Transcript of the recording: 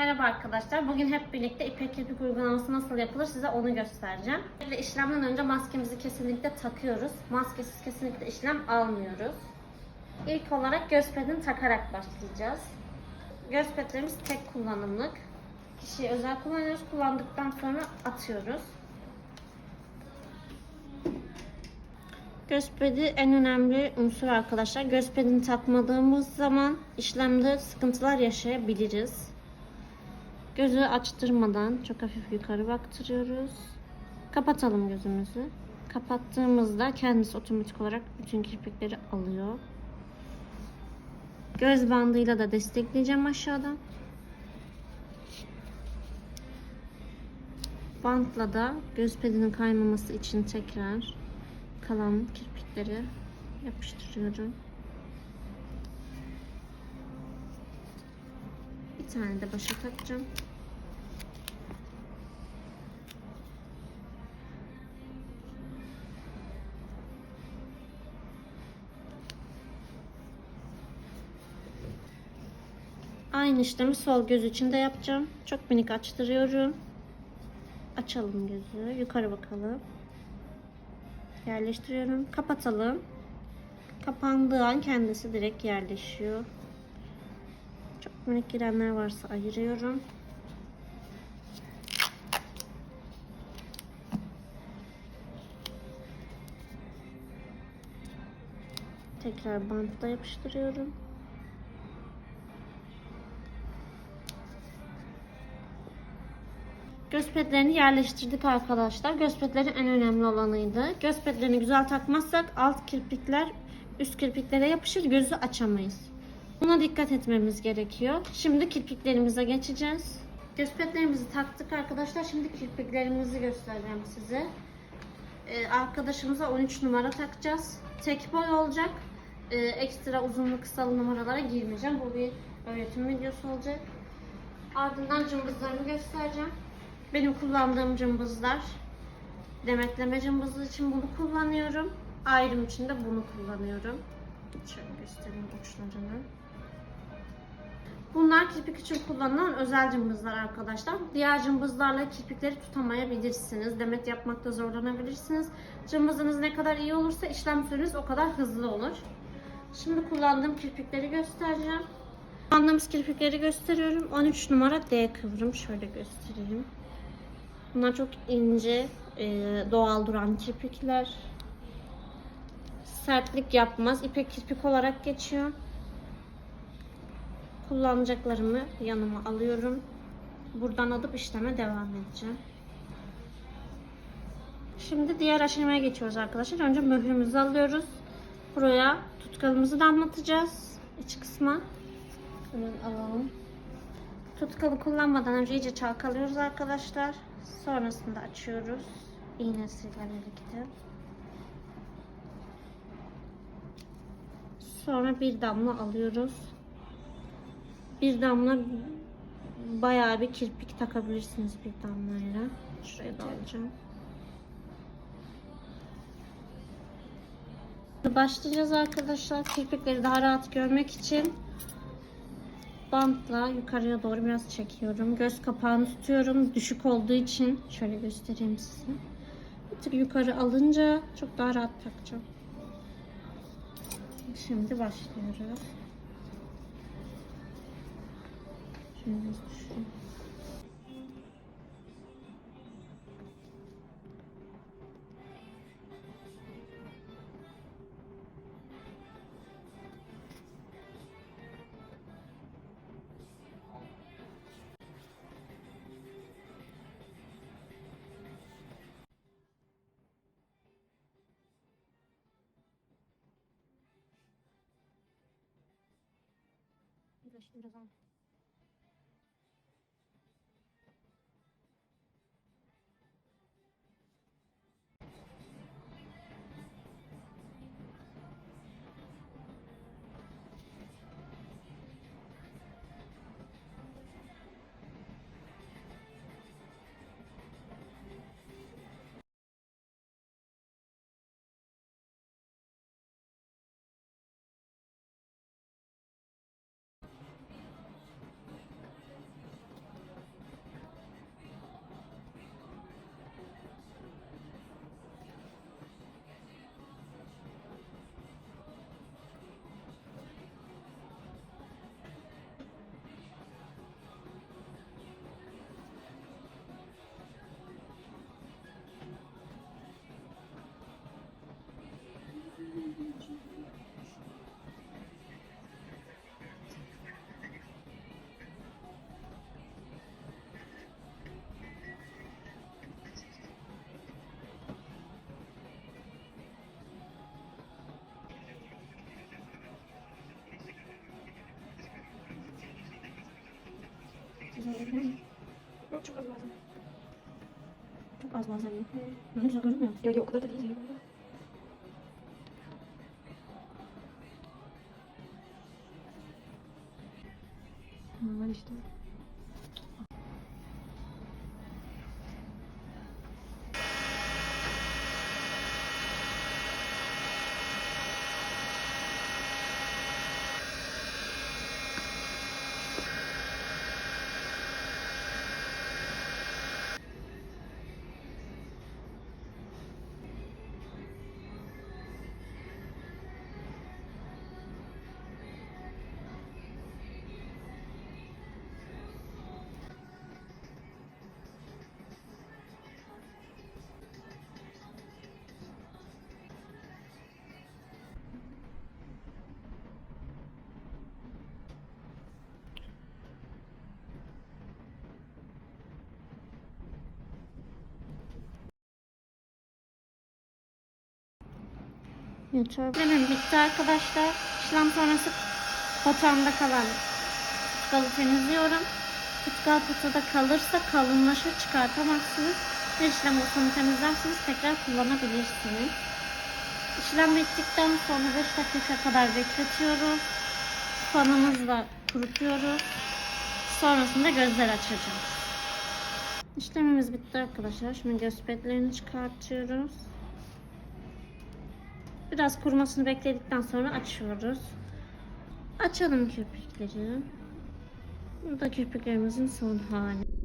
Merhaba arkadaşlar. Bugün hep birlikte ipek kirpik uygulaması nasıl yapılır size onu göstereceğim. Ve işlemden önce maskemizi kesinlikle takıyoruz. Maskesiz kesinlikle işlem almıyoruz. İlk olarak göz pedini takarak başlayacağız. Göz pedlerimiz tek kullanımlık. Kişiye özel kullanıyoruz. Kullandıktan sonra atıyoruz. Gözpedi en önemli unsur arkadaşlar. Gözpedini takmadığımız zaman işlemde sıkıntılar yaşayabiliriz. Gözü açtırmadan çok hafif yukarı baktırıyoruz. Kapatalım gözümüzü. Kapattığımızda kendisi otomatik olarak bütün kirpikleri alıyor. Göz bandıyla da destekleyeceğim aşağıdan. Bantla da göz pedinin kaymaması için tekrar kalan kirpikleri yapıştırıyorum. Bir tane de başa takacağım. Aynı işlemi sol göz için de yapacağım. Çok minik açtırıyorum. Açalım gözü. Yukarı bakalım. Yerleştiriyorum. Kapatalım. Kapandığı an kendisi direkt yerleşiyor. Minik girenler varsa ayırıyorum. Tekrar bantla yapıştırıyorum. Göz pedlerini yerleştirdik arkadaşlar. Göz pedleri en önemli olanıydı. Göz pedlerini güzel takmazsak alt kirpikler üst kirpiklere yapışır, gözü açamayız. Buna dikkat etmemiz gerekiyor. Şimdi kirpiklerimize geçeceğiz. Göz taktık arkadaşlar. Şimdi kirpiklerimizi göstereceğim size. Ee, arkadaşımıza 13 numara takacağız. Tek boy olacak. Ee, ekstra uzunlu kısalı numaralara girmeyeceğim. Bu bir öğretim videosu olacak. Ardından cımbızlarımı göstereceğim. Benim kullandığım cımbızlar demetleme cımbızı için bunu kullanıyorum. Ayrım için de bunu kullanıyorum. Şöyle göstereyim uçlarını. Bunlar kirpik için kullanılan özel cımbızlar arkadaşlar. Diğer cımbızlarla kirpikleri tutamayabilirsiniz. Demet yapmakta zorlanabilirsiniz. Cımbızınız ne kadar iyi olursa işlem süreniz o kadar hızlı olur. Şimdi kullandığım kirpikleri göstereceğim. Kullandığımız kirpikleri gösteriyorum. 13 numara D kıvrım. Şöyle göstereyim. Bunlar çok ince, e, doğal duran kirpikler. Sertlik yapmaz. İpek kirpik olarak geçiyor. Kullanacaklarımı yanıma alıyorum. Buradan alıp işleme devam edeceğim. Şimdi diğer aşamaya geçiyoruz arkadaşlar. Önce mührümüzü alıyoruz. Buraya tutkalımızı damlatacağız. iç kısma. Hemen alalım. Tutkalı kullanmadan önce iyice çalkalıyoruz arkadaşlar. Sonrasında açıyoruz. İğnesiyle birlikte. Sonra bir damla alıyoruz. Bir damla bayağı bir kirpik takabilirsiniz bir damlayla. Şuraya da alacağım. Başlayacağız arkadaşlar. Kirpikleri daha rahat görmek için bantla yukarıya doğru biraz çekiyorum. Göz kapağını tutuyorum. Düşük olduğu için şöyle göstereyim size. Bir tık yukarı alınca çok daha rahat takacağım. Şimdi başlıyoruz. Düşün. Uğraştım biraz ama. Çok az bazen. Çok az bazen. Ne güzel görünmüyor. Yok yok o kadar da değil. Normal işte. Yeter. Benim bitti arkadaşlar. İşlem sonrası patağımda kalan tutkalı temizliyorum. Tutkal patada kalırsa kalınlaşır çıkartamazsınız. Her işlem olsanı temizlersiniz tekrar kullanabilirsiniz. İşlem bittikten sonra 5 dakika kadar bekletiyoruz. Fanımızla kurutuyoruz. Sonrasında gözler açacağız. İşlemimiz bitti arkadaşlar. Şimdi göz petlerini çıkartıyoruz. Biraz kurumasını bekledikten sonra açıyoruz. Açalım kirpikleri. Bu da kirpiklerimizin son hali.